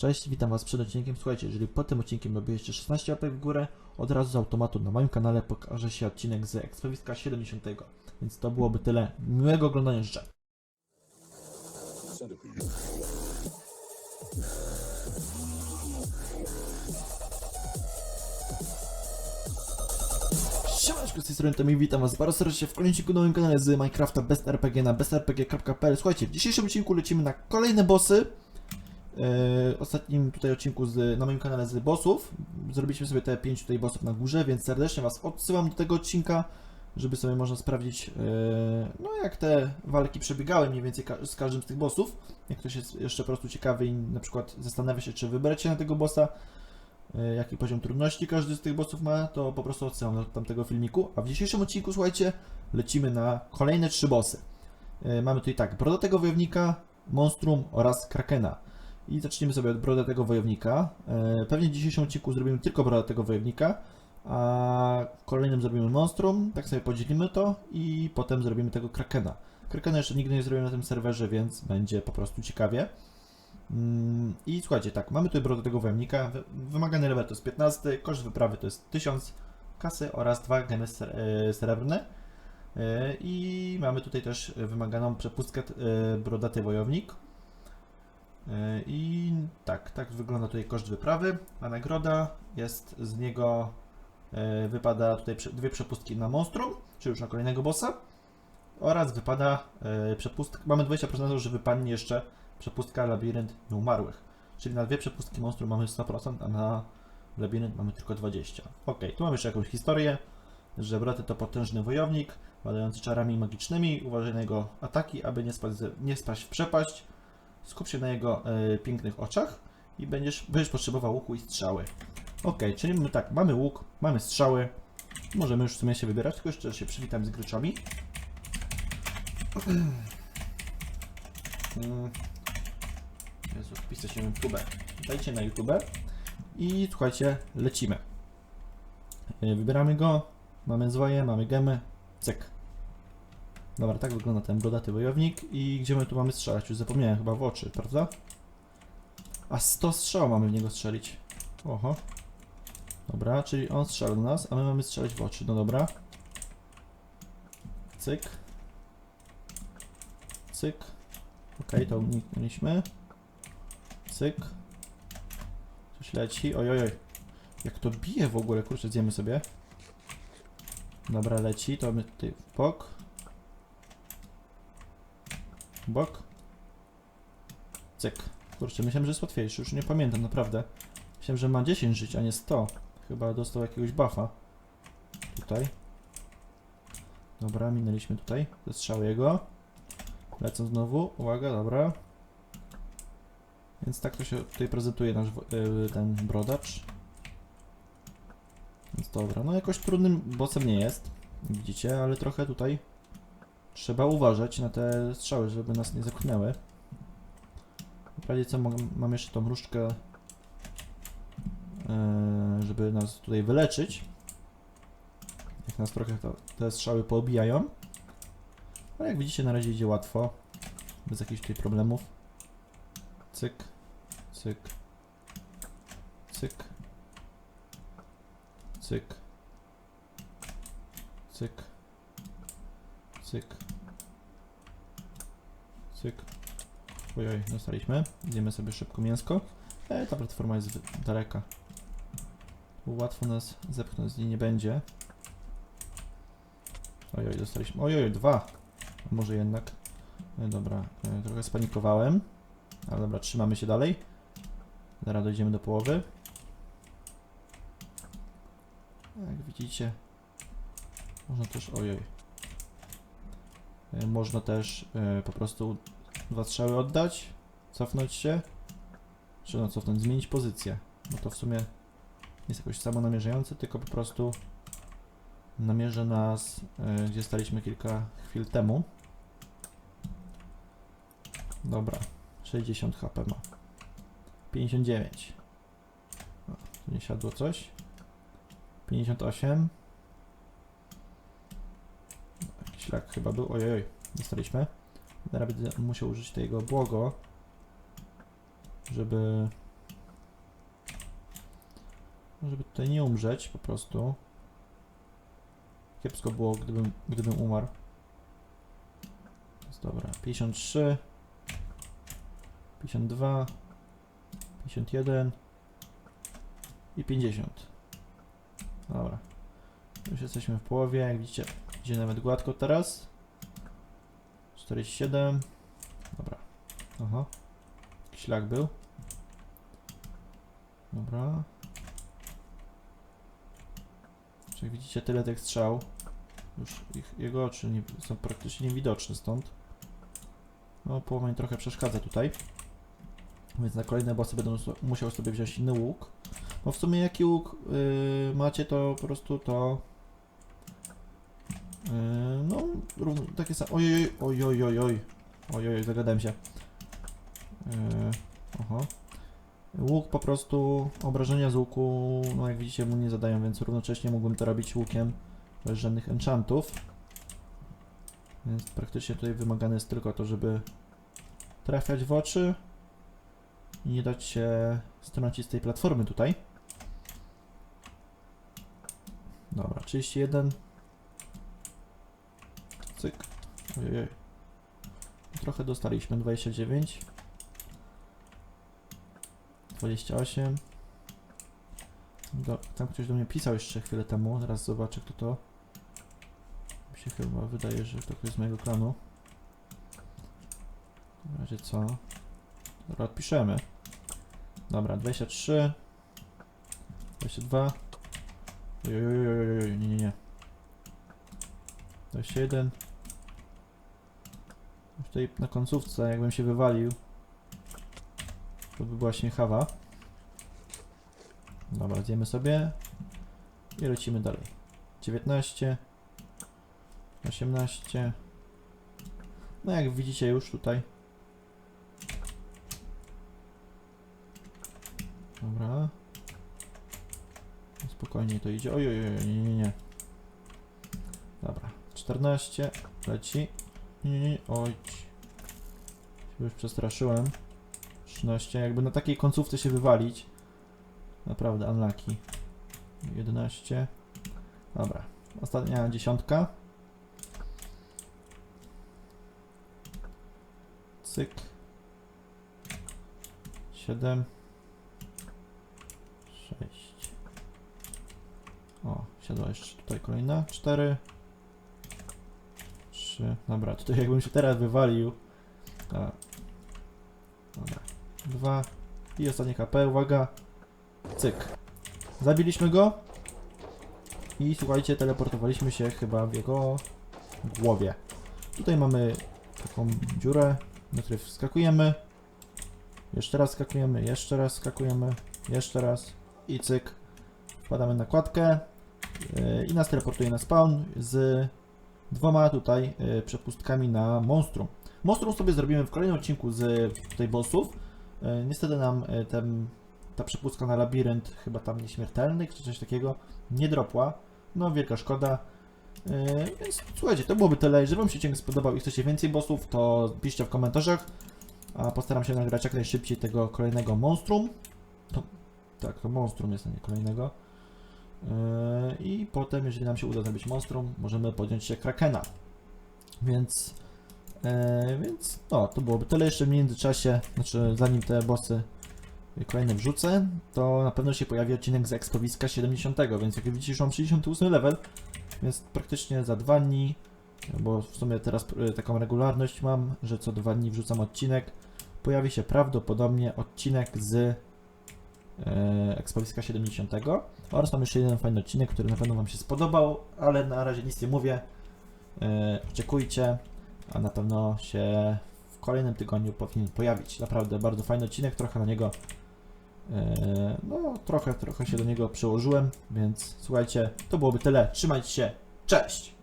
Cześć, witam Was przed odcinkiem. Słuchajcie, jeżeli po tym odcinkiem robiliście 16 łapek w górę, od razu z automatu na moim kanale pokaże się odcinek z Ekspowiska 70. Więc to byłoby tyle. Miłego oglądania życzę. Siemaneczko, z tej strony witam was bardzo serdecznie w kolejnym odcinku na moim kanale z Minecrafta Best RPG na bestrpg.pl Słuchajcie, w dzisiejszym odcinku lecimy na kolejne bossy ostatnim tutaj odcinku z, na moim kanale z bossów. Zrobiliśmy sobie te 5 tutaj bossów na górze, więc serdecznie Was odsyłam do tego odcinka, żeby sobie można sprawdzić, e, no jak te walki przebiegały mniej więcej z każdym z tych bossów. Jak ktoś jest jeszcze po prostu ciekawy i na przykład zastanawia się, czy wybrać się na tego bossa, e, jaki poziom trudności każdy z tych bossów ma, to po prostu odsyłam do tamtego filmiku. A w dzisiejszym odcinku, słuchajcie, lecimy na kolejne trzy bossy. E, Mamy tutaj tak, Brodatego Wojownika, Monstrum oraz Krakena. I zaczniemy sobie od brodatego wojownika. E, Pewnie w dzisiejszym odcinku zrobimy tylko brodatego wojownika, a kolejnym zrobimy monstrum, tak sobie podzielimy to i potem zrobimy tego krakena. Krakena jeszcze nigdy nie zrobiłem na tym serwerze, więc będzie po prostu ciekawie. Mm, I słuchajcie, tak, mamy tutaj brodatego wojownika. Wy- Wymagany level to jest 15, koszt wyprawy to jest 1000 kasy oraz 2 gemy ser- e, srebrne. E, I mamy tutaj też wymaganą przepustkę brodaty wojownik. E, I tak, tak wygląda tutaj koszt wyprawy, a nagroda jest z niego e, wypada tutaj dwie przepustki na monstrum, czy już na kolejnego bossa oraz wypada e, przepustka, mamy 20% na to, że wypadnie jeszcze przepustka labirynt nieumarłych, czyli na dwie przepustki monstrum mamy 100%, a na labirynt mamy tylko 20%. Ok, tu mamy jeszcze jakąś historię, że Broty to potężny wojownik, władający czarami magicznymi, uważaj na jego ataki, aby nie spaść, nie spaść w przepaść, Skup się na jego e, pięknych oczach i będziesz, będziesz potrzebował łuku i strzały. Ok, czyli my tak, mamy łuk, mamy strzały. Możemy już w sumie się wybierać, tylko jeszcze się przywitam z gryczami. Mm. Jezu, wpisę się na YouTube. Dajcie na YouTube. I słuchajcie, lecimy. E, Wybieramy go. Mamy zwoje, mamy gemy. Cyk. Dobra, tak wygląda ten brodaty wojownik. I gdzie my tu mamy strzelać? Już zapomniałem, chyba w oczy, prawda? A 100 strzał mamy w niego strzelić. Oho. Dobra, czyli on strzela do nas, a my mamy strzelać w oczy. No dobra. Cyk. Cyk. Okej, to uniknęliśmy. Cyk. Coś leci. Oj, oj, oj. Jak to bije w ogóle, kurczę, zjemy sobie. Dobra, leci, to my tutaj w bok. Cyk. Kurczę, myślałem, że jest łatwiejszy, już nie pamiętam, naprawdę. Myślałem, że ma 10 żyć, a nie 100. Chyba dostał jakiegoś buffa. Tutaj. Dobra, minęliśmy tutaj. Zestrzały jego. Lecą znowu. Uwaga, dobra. Więc tak to się tutaj prezentuje nasz yy, ten brodacz. Więc dobra, no jakoś trudnym bossem nie jest. Widzicie, ale trochę tutaj Trzeba uważać na te strzały, żeby nas nie zepchnęły. Wprawdzie co, mam, mam jeszcze tą różdżkę, e, żeby nas tutaj wyleczyć. Jak nas trochę to, te strzały poobijają. Ale jak widzicie na razie idzie łatwo. Bez jakichś tutaj problemów. Cyk, cyk, cyk, cyk, cyk. Cyk. Cyk. Ojoj, dostaliśmy. Zjemy sobie szybko mięsko. E, ta platforma jest daleka. Łatwo nas zepchnąć z niej nie będzie. Ojoj, dostaliśmy. Ojoj, dwa. Może jednak. E, dobra, e, trochę spanikowałem. Ale dobra, trzymamy się dalej. Zaraz dojdziemy do połowy. Jak widzicie, można też. Ojoj. E, Można też e, po prostu dwa strzały oddać, cofnąć się, czy no cofnąć, zmienić pozycję, bo to w sumie jest jakoś samo namierzające, tylko po prostu namierza nas, e, gdzie staliśmy kilka chwil temu. Dobra, 60 HP ma. 59. O, tu nie siadło coś. 58. Jakiś lak chyba był. Ojej, dostaliśmy. Teraz będę musiał użyć tego błogo, żeby Żeby tutaj nie umrzeć po prostu. Kiepsko było, gdybym, gdybym umarł. Jest dobra. 53. 52. 51. I 50. Dobra. Już jesteśmy w połowie. Jak widzicie, idzie nawet gładko teraz. 47. Dobra. Aha. Ślak był. Dobra. Czy jak widzicie tyle tych strzał. Już ich, jego oczy nie, są praktycznie niewidoczne stąd. No, połowa trochę przeszkadza tutaj. Więc na kolejne bossy będę mus- musiał sobie wziąć inny łuk. Bo w sumie jaki łuk yy, macie, to po prostu to... Yy, no, równo, takie same... Ojoj, ojoj, oj. Ojoj, zagadałem się. Yy, oho. Łuk po prostu, obrażenia z łuku, no jak widzicie mu nie zadają, więc równocześnie mógłbym to robić łukiem bez żadnych enchantów. Więc praktycznie tutaj wymagane jest tylko to, żeby trafiać w oczy i nie dać się strącić z tej platformy tutaj. Dobra, 31. Cyk. Ojej. Trochę dostaliśmy, 29. 28. Do, tam ktoś do mnie pisał jeszcze chwilę temu, zaraz zobaczę kto to. Mi się chyba wydaje, że to ktoś z mojego klanu. W razie co? Dobra, odpiszemy. Dobra, 23. 22. Ojojojojoj, nie, nie, nie. 21. Już tutaj na końcówce, jakbym się wywalił, to by była śmiechawa. Dobra, zjemy sobie i lecimy dalej. 19, 18. No jak widzicie już tutaj. Dobra. Spokojnie to idzie. Oj, oj, oj, nie, nie, nie. Dobra. 14. Leci. Nie. Oj. Już przestraszyłem. 13. Jakby na takiej końcówce się wywalić. Naprawdę unlucky. 11. Dobra. Ostatnia dziesiątka. Cyk. 7. 6. O, siadła jeszcze tutaj kolejna. 4. 3. Dobra, tutaj jakbym się teraz wywalił. Dobra. 2. I ostatnie HP, uwaga. Cyk. Zabiliśmy go. I słuchajcie, teleportowaliśmy się chyba w jego głowie. Tutaj mamy taką dziurę, na której wskakujemy. Jeszcze raz skakujemy, jeszcze raz skakujemy, jeszcze raz i cyk. Wpadamy na kładkę yy, i nas teleportuje na spawn z dwoma tutaj yy, przepustkami na monstrum. Monstrum sobie zrobimy w kolejnym odcinku z tutaj bossów. Yy, niestety nam yy, ten, ta przepustka na labirynt, chyba tam nieśmiertelnych czy coś takiego, nie dropła. No wielka szkoda. Więc słuchajcie, to byłoby tyle. Jeżeli Wam się odcinek spodobał i chcecie więcej bossów, to piszcie w komentarzach. A postaram się nagrać jak najszybciej tego kolejnego monstrum. To, tak, to monstrum jest, nie kolejnego. Yy, I potem, jeżeli nam się uda zrobić monstrum, możemy podjąć się krakena. Więc, yy, więc no, to byłoby tyle jeszcze w międzyczasie, znaczy zanim te bossy kolejne wrzucę, to na pewno się pojawi odcinek z Expowiska 70, więc jak widzicie już mam 68 level, więc praktycznie za dwa dni, bo w sumie teraz y, taką regularność mam, że co dwa dni wrzucam odcinek, pojawi się prawdopodobnie odcinek z e, ekspozycja 70 oraz mam jeszcze jeden fajny odcinek, który na pewno Wam się spodobał, ale na razie nic nie mówię. E, Oczekujcie, a na pewno się w kolejnym tygodniu powinien pojawić. Naprawdę bardzo fajny odcinek, trochę na niego e, no trochę, trochę się do niego przełożyłem, więc słuchajcie, to byłoby tyle. Trzymajcie się, cześć!